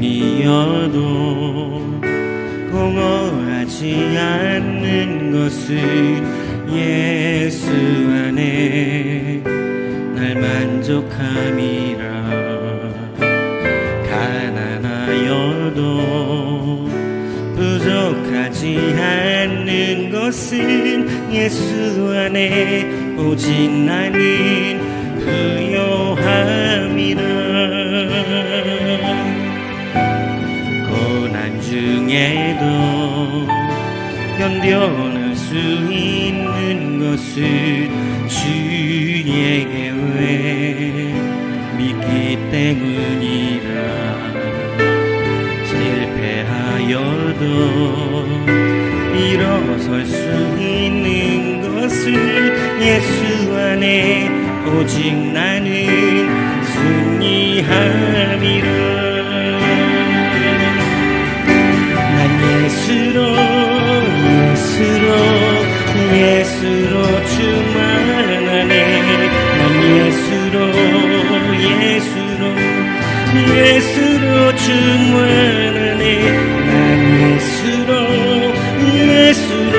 뿐이어도 공허하지 않는 것은 예수 안에 날 만족함이라 가난하여도 부족하지 않는 것은 예수 안에 오직 나는 부 견뎌낼 수 있는 것은 주의 계획 믿기 때문이라 실패하여도 일어설 수 있는 것은 예수 안에 오직 나는 승리함이 예수로 예수로 예수로 충만하네 난 예수로 예수로 예수로 충만하네 난 예수로 예수로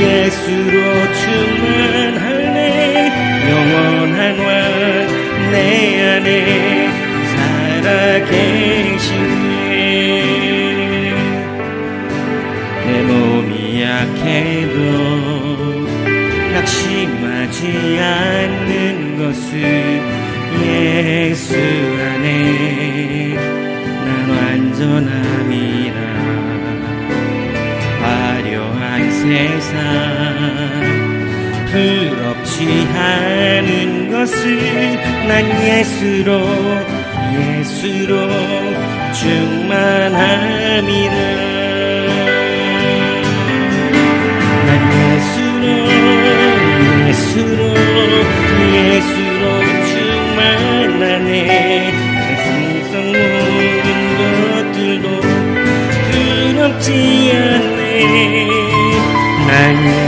예수로 충만하네 영원한 왕내 안에 약해도 낙심하지 않는 것은 예수 안에 난 완전함이라. 화려한 세상 부럽지 않은 것은 난 예수로 예수로 충만함이라 두렵지 않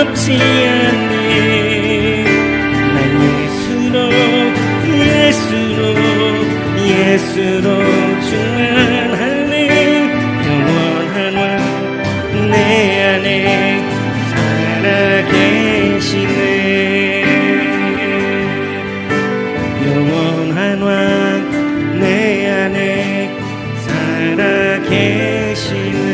두렵지 않네 난 예수로 예수로 예수로 충만하네 영원한 왕 내 안에 살아계시네 영원한 왕 내 안에 살아계시네